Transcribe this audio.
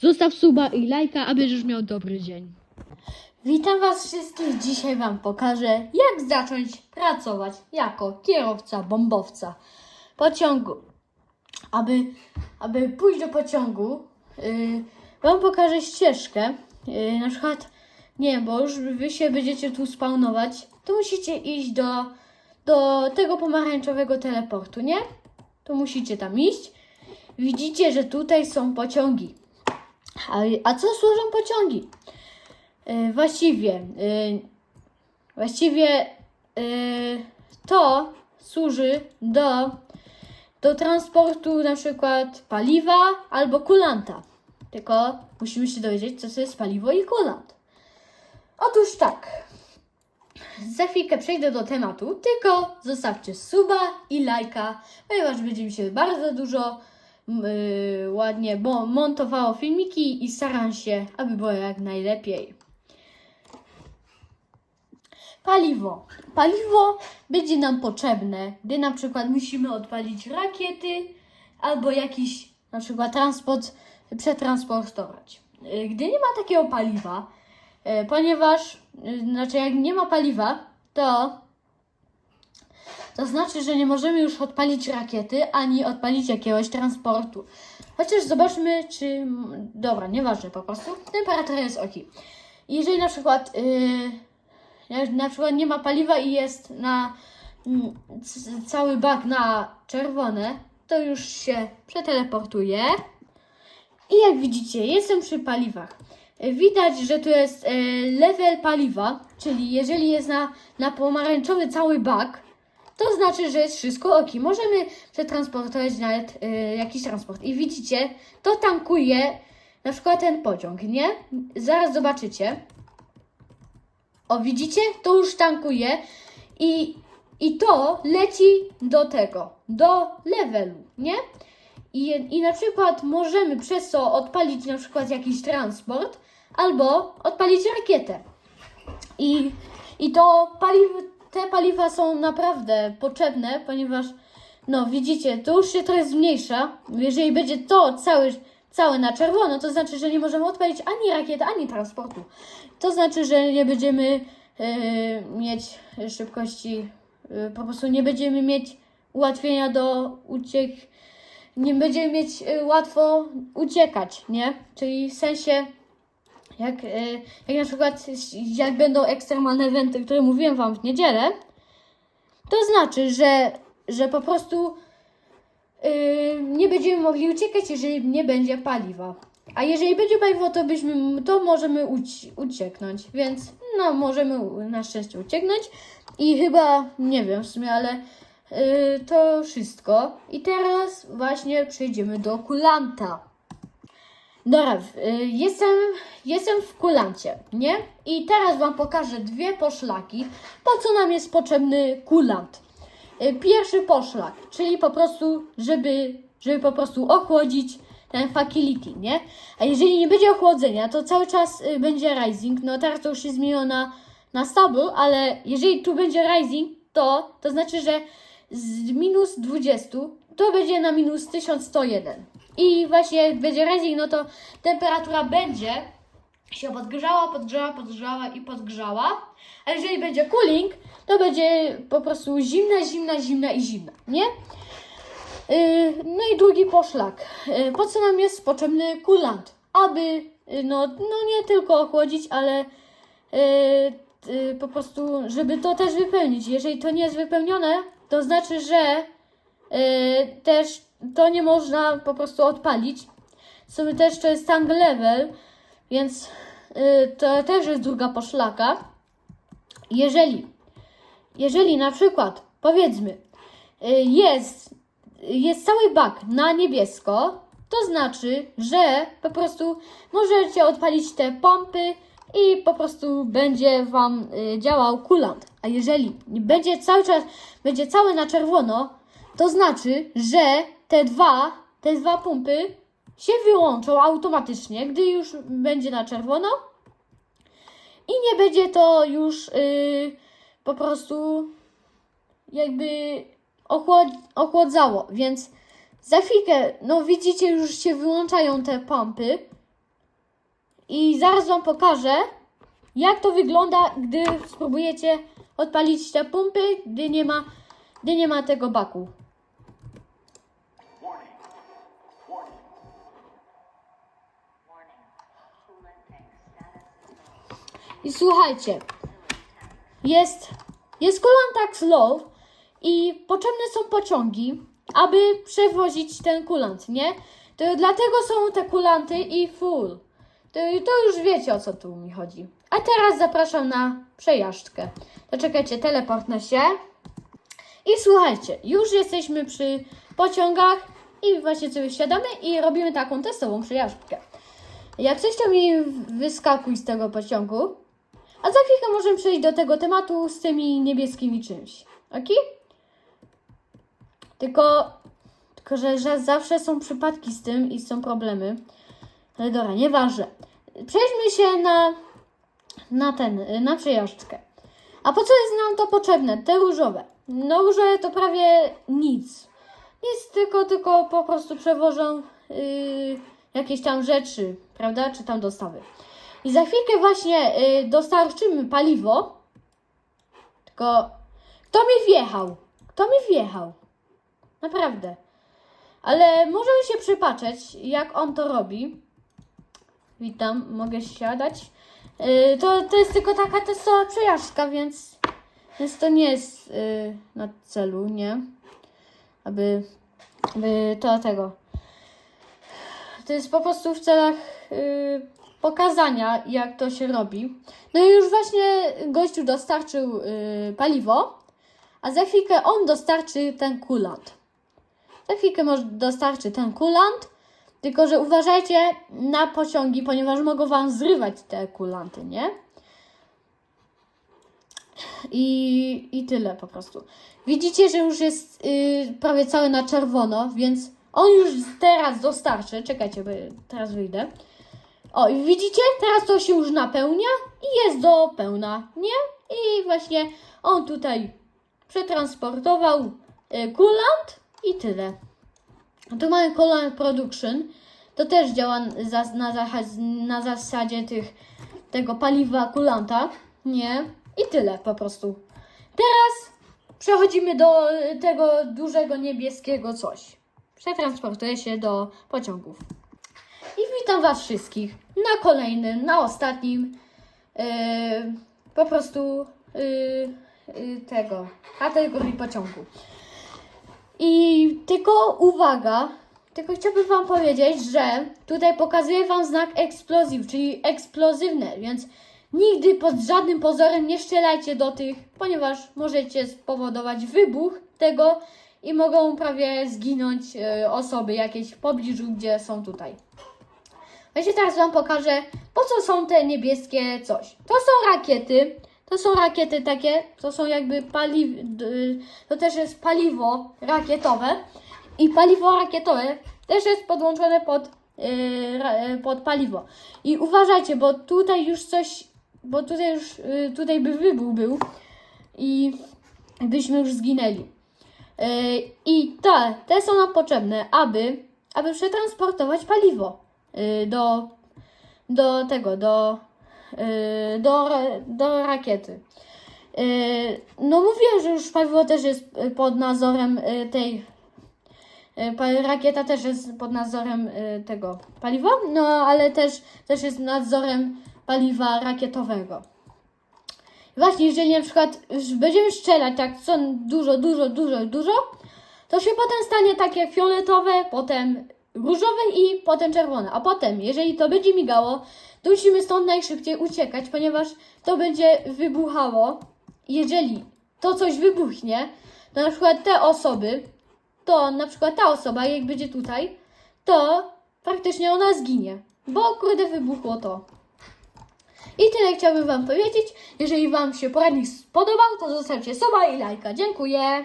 Zostaw suba i lajka, a będziesz miał dobry dzień. Witam Was wszystkich. Dzisiaj Wam pokażę, jak zacząć pracować jako kierowca bombowca pociągu. Aby, aby pójść do pociągu, yy, Wam pokażę ścieżkę. Yy, na przykład, nie bo już Wy się będziecie tu spawnować, to musicie iść do, do tego pomarańczowego teleportu, nie? To musicie tam iść. Widzicie, że tutaj są pociągi. A, a co służą pociągi? E, właściwie, e, właściwie e, to służy do, do transportu na przykład paliwa albo kulanta. Tylko musimy się dowiedzieć, co to jest paliwo i kulant. Otóż tak. Za chwilkę przejdę do tematu, tylko zostawcie suba i lajka, ponieważ będzie mi się bardzo dużo m, y, ładnie bo montowało filmiki i staram się, aby było jak najlepiej. Paliwo. Paliwo będzie nam potrzebne, gdy na przykład musimy odpalić rakiety albo jakiś na przykład transport przetransportować. Y, Gdy nie ma takiego paliwa, y, ponieważ, y, znaczy jak nie ma paliwa, to to znaczy, że nie możemy już odpalić rakiety ani odpalić jakiegoś transportu. Chociaż zobaczmy, czy. Dobra, nieważne po prostu. Temperatura jest ok. Jeżeli na przykład. Yy, na przykład nie ma paliwa i jest na c- cały bak na czerwone, to już się przeteleportuje. I jak widzicie, jestem przy paliwach. Widać, że tu jest e, level paliwa, czyli jeżeli jest na, na pomarańczowy cały bak, to znaczy, że jest wszystko ok. Możemy przetransportować nawet e, jakiś transport. I widzicie, to tankuje na przykład ten pociąg, nie? Zaraz zobaczycie. O, widzicie? To już tankuje i, i to leci do tego, do levelu, nie? I, I na przykład możemy przez to odpalić na przykład jakiś transport albo odpalić rakietę. I, i to paliw, te paliwa są naprawdę potrzebne, ponieważ no widzicie, to już się trochę zmniejsza. Jeżeli będzie to całe, całe na czerwono, to znaczy, że nie możemy odpalić ani rakiety, ani transportu. To znaczy, że nie będziemy e, mieć szybkości, e, po prostu nie będziemy mieć ułatwienia do uciek, nie będziemy mieć e, łatwo uciekać, nie? Czyli w sensie, jak, e, jak na przykład, jak będą ekstremalne eventy, które mówiłem Wam w niedzielę, to znaczy, że, że po prostu yy, nie będziemy mogli uciekać, jeżeli nie będzie paliwa. A jeżeli będzie paliwo, to byśmy, to możemy uci- ucieknąć, więc no możemy na szczęście ucieknąć i chyba, nie wiem w sumie, ale yy, to wszystko. I teraz właśnie przejdziemy do kulanta. Dobra, y, jestem, jestem w kulancie, nie? I teraz Wam pokażę dwie poszlaki, po co nam jest potrzebny kulant. Y, Pierwszy poszlak, czyli po prostu, żeby, żeby po prostu ochłodzić ten facility, nie? A jeżeli nie będzie ochłodzenia, to cały czas y, będzie rising, no teraz to już jest zmienione na, na stable, ale jeżeli tu będzie rising, to, to znaczy, że z minus 20 to będzie na minus 1101. I właśnie jak będzie rising, no to temperatura będzie się podgrzała, podgrzała, podgrzała i podgrzała. A jeżeli będzie cooling, to będzie po prostu zimna, zimna, zimna i zimna, nie? Yy, no i drugi poszlak. Yy, po co nam jest potrzebny kulant? Aby, yy, no, no nie tylko ochłodzić, ale po prostu, żeby to też wypełnić. Jeżeli to nie jest wypełnione, to znaczy, że też to nie można po prostu odpalić. Sobie też to jest tank level, więc yy, to też jest druga poszlaka. Jeżeli, jeżeli na przykład, powiedzmy, y, jest, jest cały bak na niebiesko, to znaczy, że po prostu możecie odpalić te pompy i po prostu będzie Wam y, działał kulant. A jeżeli będzie cały czas, będzie cały na czerwono, to znaczy, że te dwa, te dwa pompy się wyłączą automatycznie, gdy już będzie na czerwono i nie będzie to już y, po prostu jakby ochłod, ochłodzało, więc za chwilkę, no widzicie, już się wyłączają te pompy I zaraz Wam pokażę, jak to wygląda, gdy spróbujecie odpalić te pompy, gdy nie ma, gdy nie ma tego baku. I słuchajcie, jest, jest kulantak low i potrzebne są pociągi, aby przewozić ten kulant, nie? To dlatego są te kulanty i full. To, to już wiecie o co tu mi chodzi. A teraz zapraszam na przejażdżkę. To czekajcie, teleportnę się. I słuchajcie, już jesteśmy przy pociągach i właśnie sobie wsiadamy i robimy taką testową przejażdżkę. Jak coś to mi wyskakuj z tego pociągu, a za chwilkę możemy przejść do tego tematu z tymi niebieskimi czymś. Ok? Tylko, tylko że, że zawsze są przypadki z tym i są problemy. Ale dobra, nieważne. Przejdźmy się na, na ten, na przejażdżkę. A po co jest nam to potrzebne? Te różowe. No różowe to prawie nic. Nic, tylko, tylko po prostu przewożą yy, jakieś tam rzeczy, prawda? Czy tam dostawy. I za chwilkę właśnie y, dostarczymy paliwo. Tylko kto mi wjechał? Kto mi wjechał? Naprawdę. Ale możemy się przypatrzeć, jak on to robi. Witam, mogę siadać. Y, to, to jest tylko taka testowa przejażdżka, więc, więc to nie jest y, na celu, nie? Aby, aby to tego. To jest po prostu w celach y, pokazania, jak to się robi. No i już właśnie gościu dostarczył y, paliwo, a za chwilkę on dostarczy ten kulant. Za chwilkę może dostarczy ten kulant, tylko że uważajcie na pociągi, ponieważ mogą wam zrywać te kulanty, nie? I, I tyle po prostu. Widzicie, że już jest y, prawie cały na czerwono, więc on już teraz dostarczy. Czekajcie, bo teraz wyjdę. O, i widzicie? Teraz to się już napełnia i jest do pełna, nie? I właśnie on tutaj przetransportował y, kulant i tyle. Tu mamy Colant Production. To też działa na, zasadzie tych, tego paliwa kulanta, nie? I tyle po prostu. Teraz przechodzimy do y, tego dużego niebieskiego coś. Przetransportuje się do pociągów. Witam Was wszystkich na kolejnym, na ostatnim yy, po prostu yy, yy, tego kategorii pociągu. I tylko uwaga, tylko chciałbym Wam powiedzieć, że tutaj pokazuję Wam znak explosive, czyli eksplozywne, więc nigdy pod żadnym pozorem nie strzelajcie do tych, ponieważ możecie spowodować wybuch tego i mogą prawie zginąć osoby jakieś w pobliżu, gdzie są tutaj. Właśnie teraz Wam pokażę, po co są te niebieskie coś. To są rakiety. To są rakiety takie, to są jakby paliw, to też jest paliwo rakietowe. I paliwo rakietowe też jest podłączone pod, yy, pod paliwo. I uważajcie, bo tutaj już coś, bo tutaj już, yy, tutaj by wybuch był i byśmy już zginęli. Yy, I te, te są nam potrzebne, aby, aby przetransportować paliwo do, do tego, do, yy, do, do rakiety. Yy, No mówiłem, że już paliwo też jest pod nadzorem tej rakieta też jest pod nadzorem tego paliwa, no ale też, też jest nadzorem paliwa rakietowego. Właśnie, jeżeli na przykład będziemy strzelać tak co dużo, dużo, dużo, dużo, to się potem stanie takie fioletowe, potem różowe i potem czerwone. A potem, jeżeli to będzie migało, to musimy stąd najszybciej uciekać, ponieważ to będzie wybuchało. Jeżeli to coś wybuchnie, to na przykład te osoby, to na przykład ta osoba, jak będzie tutaj, to praktycznie ona zginie, bo kurde wybuchło to. I tyle chciałbym Wam powiedzieć. Jeżeli Wam się poradnik spodobał, to zostawcie suba i lajka. Dziękuję.